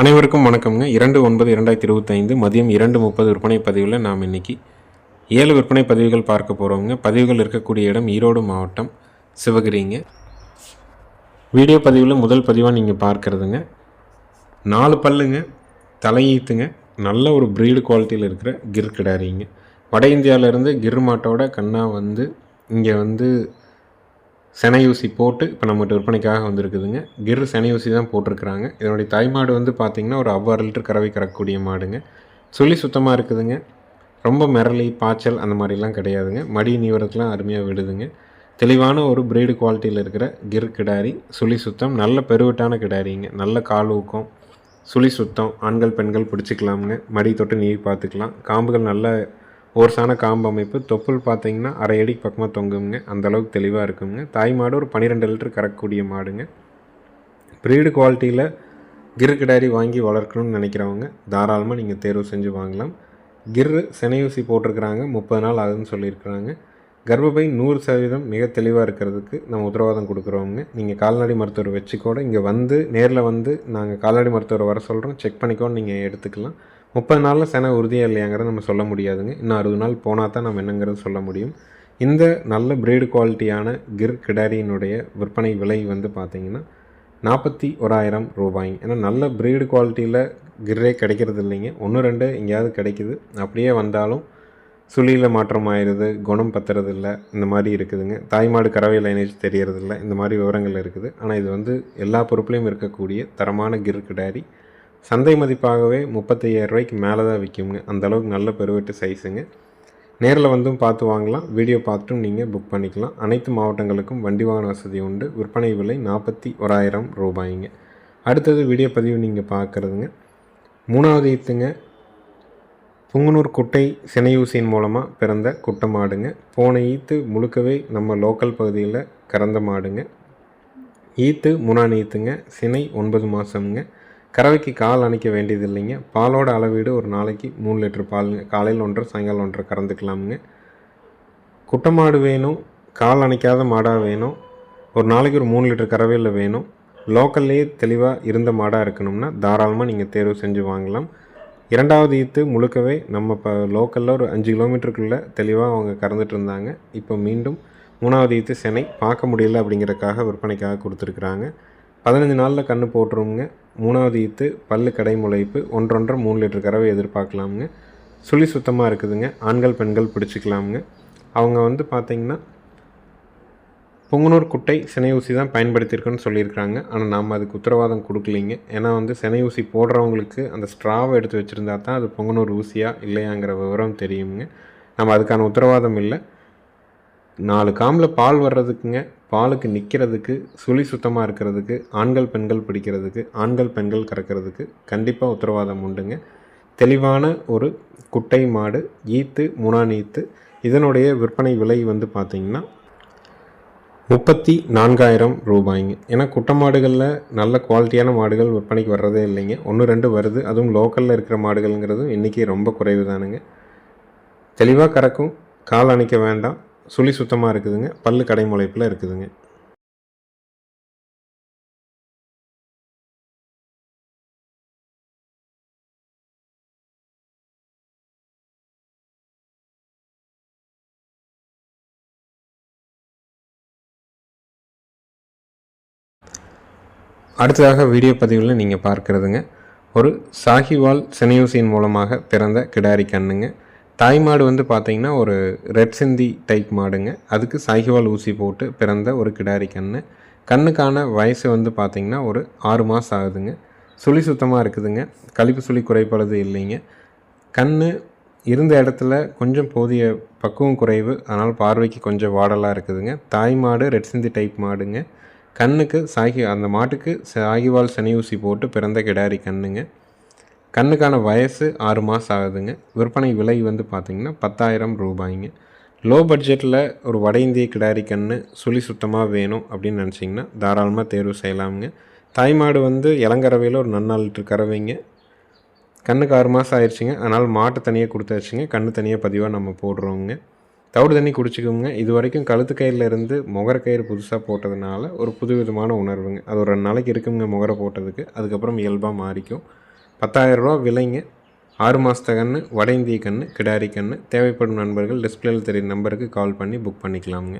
அனைவருக்கும் வணக்கம்ங்க. இரண்டு ஒன்பது இரண்டாயிரத்தி இருபத்தைந்து மதியம் இரண்டு முப்பது விற்பனை பதிவில் நாம் இன்னைக்கு ஏழு விற்பனை பதிவுகள் பார்க்க போகிறோங்க பதிவுகள் இருக்கக்கூடிய இடம் ஈரோடு மாவட்டம் சிவகிரிங்க. வீடியோ பதிவில் முதல் பதிவாக நீங்கள் பார்க்குறதுங்க. நாலு பல்லுங்க தலையீத்துங்க நல்ல ஒரு ப்ரீடு குவாலிட்டியில் இருக்கிற கிர் கிடாரிங்க. வட இந்தியாவிலேருந்து கிர் மாட்டோட கண்ணா வந்து இங்கே வந்து செனையூசி போட்டு இப்போ நம்மகிட்ட விற்பனைக்காக வந்திருக்குதுங்க. கிர் செனையூசி தான் போட்டிருக்கிறாங்க. இதனுடைய தாய்மாடு வந்து பார்த்திங்கன்னா ஒரு அவ்வாறு லிட்டர் கறவை கறக்கக்கூடிய மாடுங்க. சுழி சுத்தமாக இருக்குதுங்க. ரொம்ப மிரளி பாய்ச்சல் அந்த மாதிரிலாம் கிடையாதுங்க. மடி நீவரத்துலாம் அருமையாக விடுதுங்க. தெளிவான ஒரு பிரீடு குவாலிட்டியில் இருக்கிற கிர் கிடாரி சுழி சுத்தம் நல்ல பெருவிட்டான கிடாரிங்க. நல்ல கால் ஊக்கம் சுழி சுத்தம் ஆண்கள் பெண்கள் பிடிச்சிக்கலாமுங்க. மடி தொட்டு நீர் பார்த்துக்கலாம். காம்புகள் நல்ல ஓர்ஸான காம்பு அமைப்பு தொப்புள் பார்த்தீங்கன்னா அரை அடிக்கு பக்கமாக தொங்குங்க. அந்த அளவுக்கு தெளிவாக இருக்குங்க. தாய் மாடு ஒரு பன்னிரெண்டு லிட்டர் கறக்கக்கூடிய மாடுங்க. ப்ரீடு குவாலிட்டியில் கிர் வாங்கி வளர்க்கணும்னு நினைக்கிறவங்க தாராளமாக நீங்கள் தேர்வு செஞ்சு வாங்கலாம். கிர்ரு செனையூசி போட்டிருக்கிறாங்க. முப்பது நாள் ஆகுதுன்னு சொல்லியிருக்கிறாங்க. கர்ப்பப்பை நூறு சதவீதம் மிக தெளிவாக இருக்கிறதுக்கு நம்ம உத்தரவாதம் கொடுக்குறோங்க நீங்கள் கால்நடை மருத்துவர் வச்சு கூட இங்கே வந்து நேரில் வந்து நாங்கள் கால்நடை மருத்துவரை வர சொல்கிறோம் செக் பண்ணிக்கோன்னு நீங்கள் எடுத்துக்கலாம். முப்பது நாளில் செனை உறுதியாக இல்லையாங்கிறத நம்ம சொல்ல முடியாதுங்க. இன்னும் அறுபது நாள் போனால் தான் நம்ம என்னங்கிறது சொல்ல முடியும். இந்த நல்ல பிரீடு குவாலிட்டியான கிர் கிடாரியினுடைய விற்பனை விலை வந்து பார்த்திங்கன்னா நாற்பத்தி ஓராயிரம் ரூபாய்ங்க. ஏன்னா நல்ல பிரீடு குவாலிட்டியில் கிர்ரே கிடைக்கிறது இல்லைங்க. ஒன்று ரெண்டு எங்கேயாவது கிடைக்குது. அப்படியே வந்தாலும் சுழியில் மாற்றம் ஆயிடுது குணம் பத்துறது இல்லை இந்த மாதிரி இருக்குதுங்க. தாய்மாடு கறவை லைனேஜ் தெரியறதில்ல இந்த மாதிரி விவரங்கள் இருக்குது. ஆனால் இது வந்து எல்லா பொறுப்புலையும் இருக்கக்கூடிய தரமான கிர் கிடாரி சந்தை மதிப்பாகவே முப்பத்தையாயிரம் ரூபாய்க்கு மேலே தான் விற்குங்க. அந்தளவுக்கு நல்ல பெருவெட்டு சைஸுங்க நேரில் வந்தும் பார்த்து வாங்கலாம். வீடியோ பார்த்துட்டும் நீங்கள் புக் பண்ணிக்கலாம். அனைத்து மாவட்டங்களுக்கும் வண்டி வாகன வசதி உண்டு. விற்பனை விலை நாற்பத்தி ஓராயிரம் ரூபாய்ங்க. அடுத்தது வீடியோ பதிவு நீங்கள் பார்க்குறதுங்க. மூணாவது ஈத்துங்க புங்குனூர் குட்டை சினையூசியின் மூலமாக பிறந்த குட்டை மாடுங்க. போன ஈத்து முழுக்கவே நம்ம லோக்கல் பகுதியில் கறந்த மாடுங்க. ஈத்து முனான் ஈத்துங்க சினை ஒன்பது மாதம்ங்க கறவைக்கு கால் அணைக்க வேண்டியது இல்லைங்க பாலோட அளவீடு ஒரு நாளைக்கு மூணு லிட்டர் பாலுங்க காலையில் ஒன்றரை சாயங்காலம் ஒன்றரை கறந்துக்கலாமுங்க. குட்டை மாடு வேணும் கால் அணைக்காத மாடாக வேணும் ஒரு நாளைக்கு ஒரு மூணு லிட்டர் கறவையில் வேணும். லோக்கல்லே தெளிவாக இருந்த மாடாக இருக்கணும்னா தாராளமாக நீங்கள் தேர்வு செஞ்சு வாங்கலாம். இரண்டாவது ஈத்து முழுக்கவே நம்ம இப்போ லோக்கலில் ஒரு அஞ்சு கிலோமீட்டருக்குள்ளே தெளிவாக அவங்க கறந்துட்டு இருந்தாங்க. இப்போ மீண்டும் மூணாவது ஈத்து சென்னை. பார்க்க முடியல அப்படிங்கிறக்காக விற்பனைக்காக கொடுத்துருக்குறாங்க. பதினஞ்சு நாளில் கன்று போட்டுருவோங்க மூணாவது ஈத்து பல்லு கடை முளைப்பு ஒன்றொன்றரை மூணு லிட்டர் கறவை எதிர்பார்க்கலாமுங்க. சுழி சுத்தமாக இருக்குதுங்க. ஆண்கள் பெண்கள் பிடிச்சிக்கலாமுங்க. அவங்க வந்து பார்த்திங்கன்னா பொங்கனூர் குட்டை சினை ஊசி தான் பயன்படுத்தியிருக்கோன்னு சொல்லியிருக்கிறாங்க. ஆனால் நாம் அதுக்கு உத்தரவாதம் கொடுக்கலிங்க. ஏன்னா வந்து சினை ஊசி போடுறவங்களுக்கு அந்த ஸ்ட்ராவை எடுத்து வச்சுருந்தா தான் அது பொங்கனூர் ஊசியா இல்லையாங்கிற விவரம் தெரியுங்க நம்ம அதுக்கான உத்தரவாதம் இல்லை. நாலு காமில் பால் வர்றதுக்குங்க பாலுக்கு நிற்கிறதுக்கு சுழி சுத்தமாக இருக்கிறதுக்கு ஆண்கள் பெண்கள் பிடிக்கிறதுக்கு ஆண்கள் பெண்கள் கறக்கிறதுக்கு கண்டிப்பாக உத்தரவாதம் உண்டுங்க. தெளிவான ஒரு குட்டை மாடு ஈத்து முனான் ஈத்து இதனுடைய விற்பனை விலை வந்து பார்த்திங்கன்னா முப்பத்தி நான்காயிரம் ரூபாய்ங்க. ஏன்னா குட்டை மாடுகளில் நல்ல குவாலிட்டியான மாடுகள் விற்பனைக்கு வர்றதே இல்லைங்க. ஒன்று ரெண்டு வருது. அதுவும் லோக்கலில் இருக்கிற மாடுகள்ங்கிறதும் இன்றைக்கி ரொம்ப குறைவு தானுங்க தெளிவாக கறக்கும் கால் அணைக்க வேண்டாம். சுழி சுத்தமாக இருக்குதுங்க. பல்லு கடைமுளைப்பில் இருக்குதுங்க. அடுத்ததாக வீடியோ பதிவில் நீங்கள் பார்க்குறதுங்க. ஒரு சாகிவால் செனையூசியின் மூலமாக பிறந்த கிடாரி கண்ணுங்க. தாய் மாடு வந்து பார்த்திங்கன்னா ஒரு ரெட் சிந்தி டைப் மாடுங்க. அதுக்கு சாகிவால் ஊசி போட்டு பிறந்த ஒரு கிடாரி கன்று கண்ணுக்கான வயசு வந்து பார்த்திங்கன்னா ஒரு ஆறு மாதம் ஆகுதுங்க. சுழி சுத்தமாக இருக்குதுங்க. கழிப்பு சுழி குறைபாடு இல்லைங்க. கண் இருந்த இடத்துல கொஞ்சம் போதிய பக்குவம் குறைவு. அதனால் பார்வைக்கு கொஞ்சம் வாடலாக இருக்குதுங்க. தாய் மாடு ரெட் சிந்தி டைப் மாடுங்க. கண்ணுக்கு சாகி அந்த மாட்டுக்கு சாகிவால் சனி ஊசி போட்டு பிறந்த கிடாரி கண்ணுங்க. கண்ணுக்கான வயசு ஆறு மாதம் ஆகுதுங்க. விற்பனை விலை வந்து பார்த்திங்கன்னா பத்தாயிரம் ரூபாய்ங்க. லோ பட்ஜெட்டில் ஒரு வட இந்திய கிடாரி கன்று சுழி சுத்தமாக வேணும் அப்படின்னு நினச்சிங்கன்னா தாராளமாக தேர்வு செய்யலாமுங்க. தாய்மாடு வந்து இளங்கறவையில் ஒரு நன்னாள் லிட்டர் கறவைங்க. கண்ணுக்கு ஆறு மாதம் ஆயிடுச்சுங்க அதனால் மாட்டு தனியாக கொடுத்தாச்சுங்க. கண்ணு தனியாக பதிவாக நம்ம போடுறோங்க தவிடு தண்ணி குடிச்சிக்கோங்க. இது வரைக்கும் கழுத்து கயிறுலேருந்து முகர கயிறு புதுசாக போட்டதுனால ஒரு புது விதமான உணர்வுங்க. அது ஒரு ரெண்டு நாளைக்கு இருக்குங்க முகரை போட்டதுக்கு. அதுக்கப்புறம் இயல்பாக மாறிக்கும். பத்தாயிரரூபா விலைங்க. ஆறு மாதத்த கன்று வட இந்திய கன்று கிடாரி கன்று தேவைப்படும் நண்பர்கள் டிஸ்பிளேயில் தெரியும் நம்பருக்கு கால் பண்ணி புக் பண்ணிக்கலாமுங்க.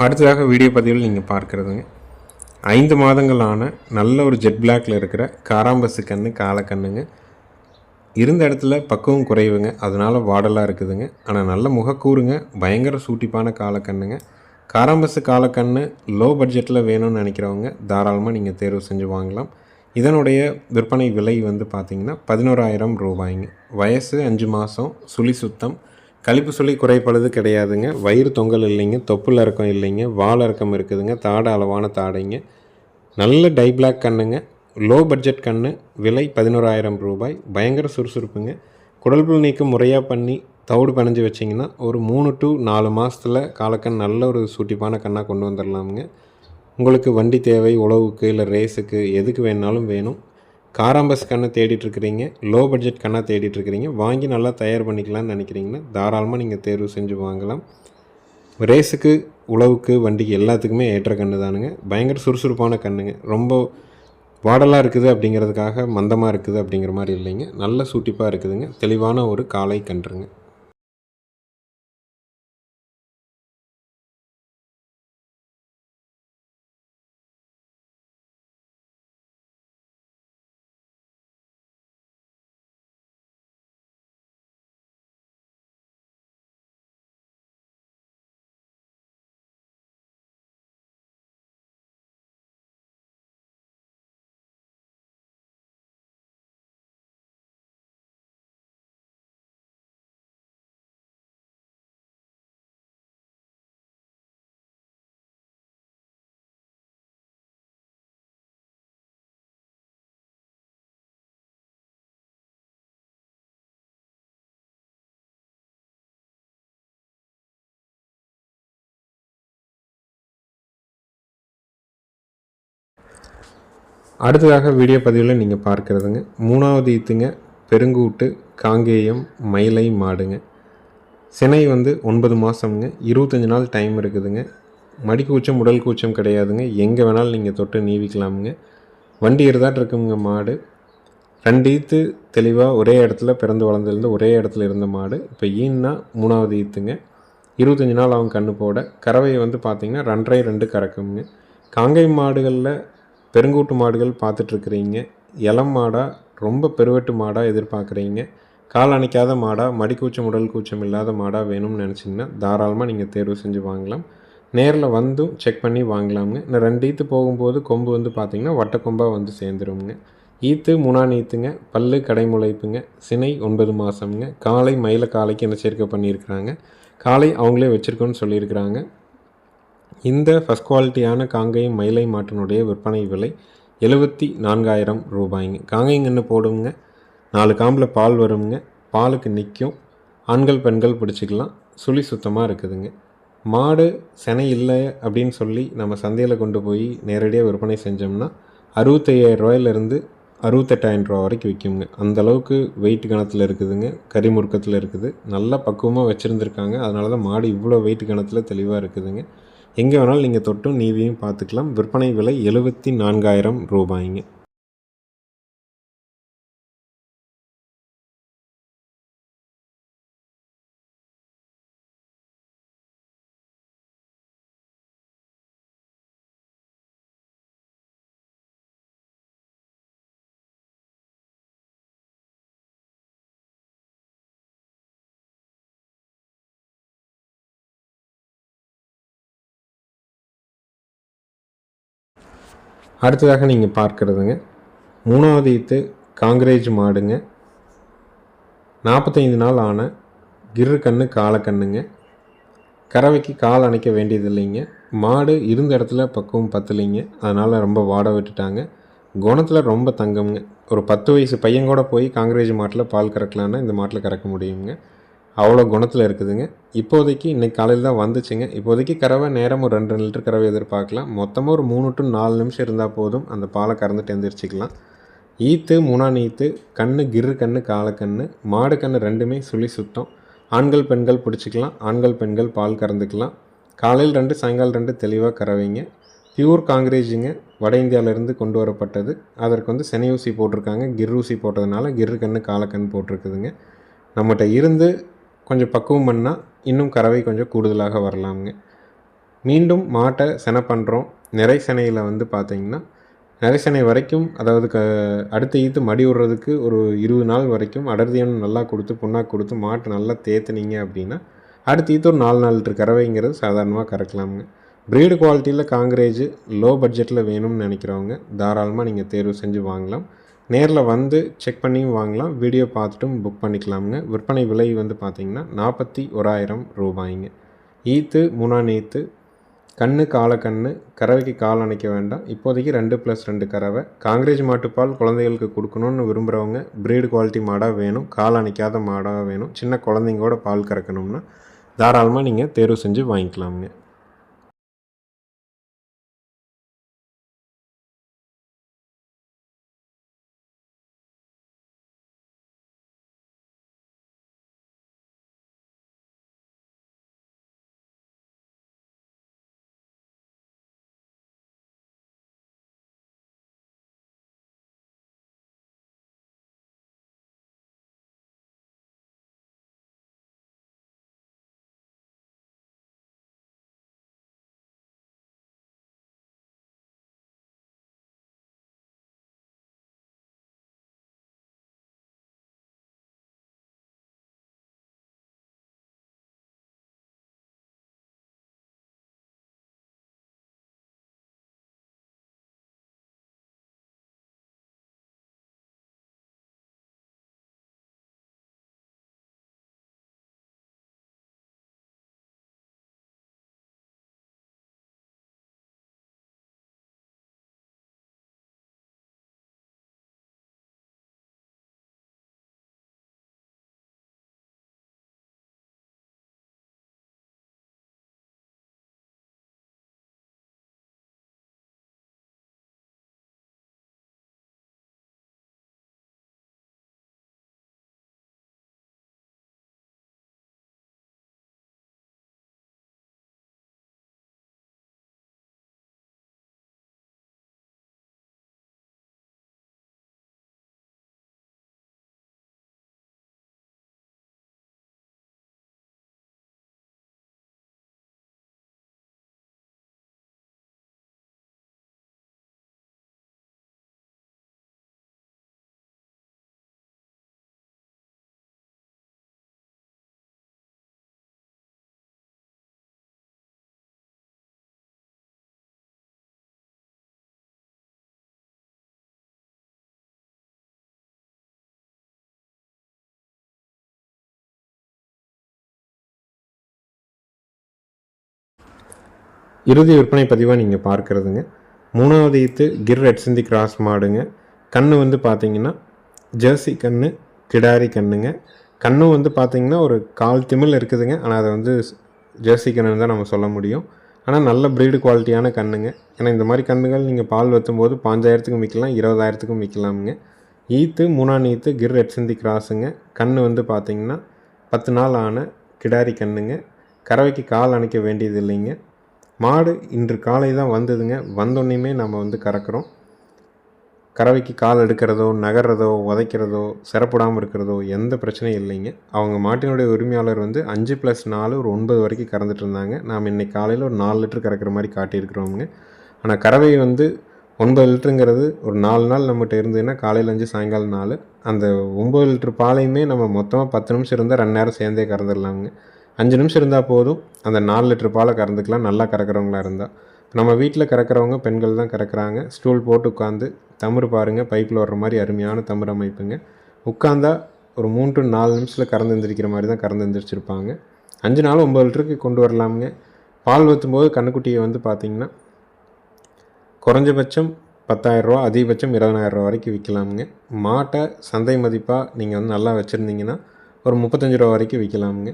அடுத்ததாக வீடியோ பதிவில் நீங்கள் பார்க்குறதுங்க ஐந்து மாதங்களான நல்ல ஒரு ஜெட் பிளாக்ல இருக்கிற காராம்பசு கன்று காலக்கண்ணுங்க இருந்த இடத்துல பக்குவம் குறைவுங்க அதனால் வாடலாக இருக்குதுங்க. ஆனால் நல்ல முகக்கூறுங்க பயங்கர சூட்டிப்பான காலக்கண்ணுங்க காராம்பசு காலக்கண்ணு லோ பட்ஜெட்டில் வேணும்னு நினைக்கிறவங்க தாராளமாக நீங்கள் தேர்வு செஞ்சு வாங்கலாம். இதனுடைய விற்பனை விலை வந்து பார்த்திங்கன்னா பதினோராயிரம் ரூபாய்ங்க. வயசு அஞ்சு மாதம் சுழி சுத்தம் கழிப்பு சொல்லி குறைப்பழுது கிடையாதுங்க. வயிறு தொங்கல் இல்லைங்க தொப்புள் இறக்கம் இல்லைங்க வால் இறக்கம் இருக்குதுங்க தாடை அளவான தாடைங்க. நல்ல டை பிளாக் கண்ணுங்க லோ பட்ஜெட் கண்ணு விலை பதினோராயிரம் ரூபாய் பயங்கர சுறுசுறுப்புங்க. குடல்புல் நீக்கம் முறையாக பண்ணி தவிடு பிணைஞ்சு வச்சிங்கன்னா ஒரு மூணு டு நாலு மாதத்தில் காலக்கண் நல்ல ஒரு சூட்டிப்பான கண்ணாக கொண்டு வந்துடலாமுங்க உங்களுக்கு வண்டி தேவை உழவுக்கு இல்லை ரேஸுக்கு எதுக்கு வேணாலும் வேணும். காராம்பஸ் கண்ணை தேடிட்டுருக்கிறீங்க லோ பட்ஜெட் கண்ணாக தேடிட்டுருக்கிறீங்க வாங்கி நல்லா தயார் பண்ணிக்கலாம்னு நினைக்கிறீங்கன்னா தாராளமாக நீங்கள் தேர்வு செஞ்சு வாங்கலாம். ரேஸுக்கு உழவுக்கு வண்டிக்கு எல்லாத்துக்குமே ஏற்ற கன்று தானுங்க. பயங்கர சுறுசுறுப்பான கண்ணுங்க. ரொம்ப வாடலாக இருக்குது அப்படிங்கிறதுக்காக மந்தமாக இருக்குது அப்படிங்கிற மாதிரி இல்லைங்க. நல்ல சூட்டிப்பாக இருக்குதுங்க. தெளிவான ஒரு காலை கன்றுங்க. அடுத்ததாக வீடியோ பதிவில் நீங்கள் பார்க்குறதுங்க. மூணாவது ஈத்துங்க பெருங்கூட்டு காங்கேயம் மயிலை மாடுங்க. சினை வந்து ஒன்பது மாதம்ங்க இருபத்தஞ்சி நாள் டைம் இருக்குதுங்க. மடி கூச்சம் உடல் கூச்சம் கிடையாதுங்க. எங்கே வேணாலும் நீங்கள் தொட்டு நீவிக்கலாமுங்க. வண்டி இருந்தாட்டு இருக்குங்க மாடு. ரெண்டு ஈத்து தெளிவாக ஒரே இடத்துல பிறந்து வளர்ந்துருந்து ஒரே இடத்துல இருந்த மாடு. இப்போ ஈன்னா மூணாவது ஈத்துங்க. இருபத்தஞ்சி நாள் அவங்க கண்ணு போட. கறவையை வந்து பார்த்திங்கன்னா ரெண்டரை ரெண்டு கறக்குங்க. காங்கை மாடுகளில் பெருங்கூட்டு மாடுகள் பார்த்துட்ருக்குறீங்க. இளம் மாடாக ரொம்ப பெருவெட்டு மாடாக எதிர்பார்க்குறீங்க. கால் அணைக்காத மாடாக மடிக்கூச்சம் உடல் கூச்சம் இல்லாத மாடாக வேணும்னு நினச்சிங்கன்னா தாராளமாக நீங்கள் தேர்வு செஞ்சு வாங்கலாம். நேரில் வந்தும் செக் பண்ணி வாங்கலாமுங்க. இந்த ரெண்டு ஈத்து போகும்போது கொம்பு வந்து பார்த்திங்கன்னா வட்டக்கொம்பாக வந்து சேர்ந்துருங்க ஈத்து முனான் ஈத்துங்க பல்லு கடைமுளைப்புங்க சினை ஒன்பது மாதம்ங்க காலை மயில காலைக்கு என்ன சேர்க்கை பண்ணியிருக்கிறாங்க? காலை அவங்களே வச்சுருக்கோன்னு சொல்லியிருக்கிறாங்க. இந்த ஃபஸ்ட் குவாலிட்டியான காங்கேயம் மயிலை மாட்டினுடைய விற்பனை விலை எழுபத்தி நான்காயிரம் ரூபாய்ங்க. காங்கேயங்கன்று போடுங்க? நாலு காம்பில் பால் வருங்க. பாலுக்கு நிற்கும் ஆண்கள் பெண்கள் பிடிச்சிக்கலாம். சுழி சுத்தமாக இருக்குதுங்க. மாடு செனை இல்லை அப்படின்னு சொல்லி நம்ம சந்தையில் கொண்டு போய் நேரடியாக விற்பனை செஞ்சோம்னா அறுபத்தையாயிரம் ரூபாயிலிருந்து அறுபத்தெட்டாயிரம் ரூபா வரைக்கும் விற்குங்க அந்தளவுக்கு வெயிட் கணத்தில் இருக்குதுங்க. கறி முறுக்கத்தில் இருக்குது. நல்லா பக்குவமாக வச்சுருந்துருக்காங்க. அதனால தான் மாடு இவ்வளோ வெயிட் கணத்தில் தெளிவாக இருக்குதுங்க. எங்கே வேணாலும் நீங்கள் தொட்டும் நீவியும் பார்த்துக்கலாம். விற்பனை விலை எழுபத்தி நான்காயிரம் ரூபாய்ங்க. அடுத்ததாக நீங்கள் பார்க்குறதுங்க. மூணாவது ஈத்து காங்கிரேஜ் மாடுங்க. நாற்பத்தைந்து நாள் ஆன கிரு கண்ணு காலக்கண்ணுங்க கறவைக்கு கால் அணைக்க வேண்டியது இல்லைங்க மாடு இருந்த இடத்துல பக்குவம் பத்தலைங்க. அதனால் ரொம்ப வாட விட்டுட்டாங்க. குணத்தில் ரொம்ப தங்கம்ங்க. ஒரு பத்து வயசு பையன் கூட போய் காங்கிரேஜ் மாட்டில் பால் கறக்கலான்னா இந்த மாட்டில் கறக்க முடியுங்க. அவ்வளோ குணத்தில் இருக்குதுங்க. இப்போதைக்கு இன்றைக்கி காலையில் தான் வந்துச்சுங்க. இப்போதைக்கு கறவை நேரம் ஒரு ரெண்டு லிட்டர் கறவை எதிர்பார்க்கலாம். மொத்தமாக ஒரு மூணு டு நாலு நிமிஷம் இருந்தால் போதும். அந்த பாலை கறந்துட்டு எந்திரிச்சிக்கலாம். ஈத்து முனான் ஈத்து கண்ணு கிரு கண்ணு காலக்கண்ணு மாடு கண்ணு ரெண்டுமே சுழி சுத்தம். ஆண்கள் பெண்கள் பிடிச்சிக்கலாம். ஆண்கள் பெண்கள் பால் கறந்துக்கலாம். காலையில் ரெண்டு சாயங்காலம் ரெண்டு தெளிவாக கறவைங்க. பியூர் காங்கிரேஜுங்க. வட இந்தியாவிலேருந்து கொண்டு வரப்பட்டது. அதற்கு வந்து செனை ஊசி போட்டிருக்காங்க. கிர் ஊசி போட்டதுனால கிரு கண்ணு காலக்கண் போட்டிருக்குதுங்க. நம்மகிட்ட இருந்து கொஞ்சம் பக்குவம் பண்ணால் இன்னும் கறவை கொஞ்சம் கூடுதலாக வரலாமுங்க. மீண்டும் மாட்டை செனை பண்ணுறோம் நிறை செனையில் வந்து பார்த்திங்கன்னா நிறை செனை வரைக்கும் அதாவது க அடுத்த ஈத்து மடி விடுறதுக்கு ஒரு இருபது நாள் வரைக்கும் அடர்த்தியான நல்லா கொடுத்து புண்ணாக கொடுத்து மாட்டை நல்லா தேத்துனீங்க அப்படின்னா அடுத்த ஈத்து ஒரு நாலு நாள் லிட்டர் கறவைங்கிறது சாதாரணமாக கறக்கலாமுங்க. ப்ரீடு குவாலிட்டியில் காங்கிரேஜ் லோ பட்ஜெட்டில் வேணும்னு நினைக்கிறவங்க தாராளமாக நீங்கள் தேர்வு செஞ்சு வாங்கலாம். நேரில் வந்து செக் பண்ணியும் வாங்கலாம் வீடியோ பார்த்துட்டும் புக் பண்ணிக்கலாமுங்க. விற்பனை விலை வந்து பார்த்திங்கன்னா நாற்பத்தி ஓராயிரம் ரூபாய்ங்க. ஈத்து முனான் ஈத்து கண்ணு காலை கண்ணு கறவைக்கு கால் அணைக்க வேண்டாம். இப்போதைக்கு ரெண்டு ப்ளஸ் ரெண்டு கறவை. காங்கிரேஜ் மாட்டுப்பால் குழந்தைகளுக்கு கொடுக்கணும்னு விரும்புகிறவங்க ப்ரீடு குவாலிட்டி மாடாக வேணும் கால் அணைக்காத மாடாக வேணும். சின்ன குழந்தைங்களோட பால் கறக்கணும்னா தாராளமாக நீங்கள் தேர்வு செஞ்சு வாங்கிக்கலாமுங்க. இறுதி விற்பனை பதிவாக நீங்கள் பார்க்குறதுங்க. மூணாவது ஈத்து கிர் ரெட் சிந்தி கிராஸ் மாடுங்க. கண்ணு வந்து பார்த்தீங்கன்னா ஜெர்சி கண்ணு கிடாரி கண்ணுங்க. கண்ணும் வந்து பார்த்தீங்கன்னா ஒரு கால் திமிழ் இருக்குதுங்க. ஆனால் அதை வந்து ஜெர்சி கண்ணுன்னு தான் நம்ம சொல்ல முடியும். ஆனால் நல்ல ப்ரீடு குவாலிட்டியான கண்ணுங்க. ஏன்னா இந்த மாதிரி கண்ணுகள் நீங்கள் பால் வைத்தும்போது பாஞ்சாயிரத்துக்கும் விற்கலாம் இருபதாயிரத்துக்கும் விற்கலாமுங்க ஈத்து மூணாம் ஈத்து கிர் எட்சந்தி கிராஸுங்க. கண்ணு வந்து பார்த்தீங்கன்னா பத்து நாள் ஆன கிடாரி கண்ணுங்க. கறவைக்கு கால் அணைக்க வேண்டியது இல்லைங்க மாடு இன்று காலை தான் வந்ததுங்க. வந்தோடனையுமே நம்ம வந்து கறக்கிறோம். கறவைக்கு கால் எடுக்கிறதோ நகர்றதோ உதைக்கிறதோ சிறப்புடாமல் இருக்கிறதோ எந்த பிரச்சனையும் இல்லைங்க. அவங்க மாட்டினுடைய உரிமையாளர் வந்து அஞ்சு ப்ளஸ் நாலு ஒரு ஒன்பது வரைக்கும் கறந்துட்டு இருந்தாங்க. நாம் இன்னைக்கு காலையில் ஒரு நாலு லிட்டர் கறக்கிற மாதிரி காட்டியிருக்கிறோமுங்க. ஆனால் கறவை வந்து ஒன்பது லிட்டருங்கிறது ஒரு நாலு நாள் நம்மகிட்ட இருந்ததுன்னா காலையில் அஞ்சு சாயங்காலம் நாலு. அந்த ஒம்பது லிட்டர் பாலையுமே நம்ம மொத்தமாக பத்து நிமிஷம் இருந்தால் ரெண்டு நேரம் சேர்ந்தே கறந்துடலாமுங்க. அஞ்சு நிமிஷம் இருந்தால் போதும். அந்த நாலு லிட்டர் பாலை கறந்துக்கலாம். நல்லா கறக்கிறவங்களா இருந்தால் நம்ம வீட்டில் கறக்கிறவங்க பெண்கள் தான் கறக்குறாங்க. ஸ்டூல் போட்டு உட்காந்து தமிர் பாருங்கள் பைப்பில் வர்ற மாதிரி அருமையான தமிர் அமைப்புங்க. உட்காந்தா ஒரு மூணு டு நாலு நிமிஷத்தில் கறந்து எந்திரிக்கிற மாதிரி தான் கறந்து எந்திரிச்சிருப்பாங்க. அஞ்சு நாள் ஒம்பது லிட்டருக்கு கொண்டு வரலாமுங்க. பால் ஊற்றும்போது கண்ணுக்குட்டியை வந்து பார்த்திங்கன்னா குறைஞ்சபட்சம் பத்தாயிரரூவா அதிகபட்சம் இருபதாயிரரூவா வரைக்கும் விற்கலாமுங்க மாட்டை சந்தை மதிப்பாக நீங்கள் வந்து நல்லா வச்சுருந்தீங்கன்னா ஒரு முப்பத்தஞ்சு ரூபா வரைக்கும் விற்கலாமுங்க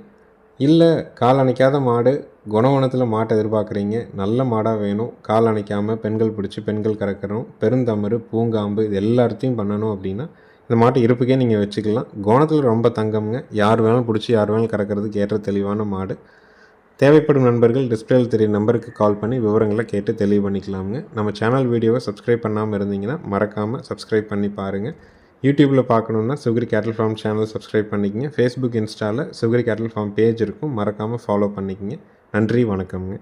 இல்லை கால் அணைக்காத மாடு குணவனத்தில் மாட்டை எதிர்பார்க்குறீங்க. நல்ல மாடாக வேணும். கால் அணைக்காமல் பெண்கள் பிடிச்சி பெண்கள் கறக்கிறோம். பெருந்தமறு பூங்காம்பு இது எல்லாத்தையும் பண்ணணும் அப்படின்னா இந்த மாட்டு இருப்புக்கே நீங்கள் வச்சுக்கலாம். குணத்தில் ரொம்ப தங்கம்ங்க. யார் வேணாலும் பிடிச்சி யார் வேணாலும் கறக்கிறதுக்கு ஏற்ற தெளிவான மாடு. தேவைப்படும் நண்பர்கள் டிஸ்பிளேயில் தெரிய நம்பருக்கு கால் பண்ணி விவரங்களை கேட்டு தெளிவு பண்ணிக்கலாமுங்க. நம்ம சேனல் வீடியோவை சப்ஸ்கிரைப் பண்ணாமல் இருந்தீங்கன்னா மறக்காமல் சப்ஸ்கிரைப் பண்ணி பாருங்கள் யூடியூப்பில் பார்க்கணுன்னா Sugari cattle farm channel subscribe பண்ணிக்கங்க. ஃபேஸ்புக் இன்ஸ்டாவில் சுகரி கேட்டல் ஃபார்ம் பேஜ் இருக்கும். மறக்காமல் ஃபாலோ பண்ணிக்கங்க. நன்றி வணக்கம்ங்க.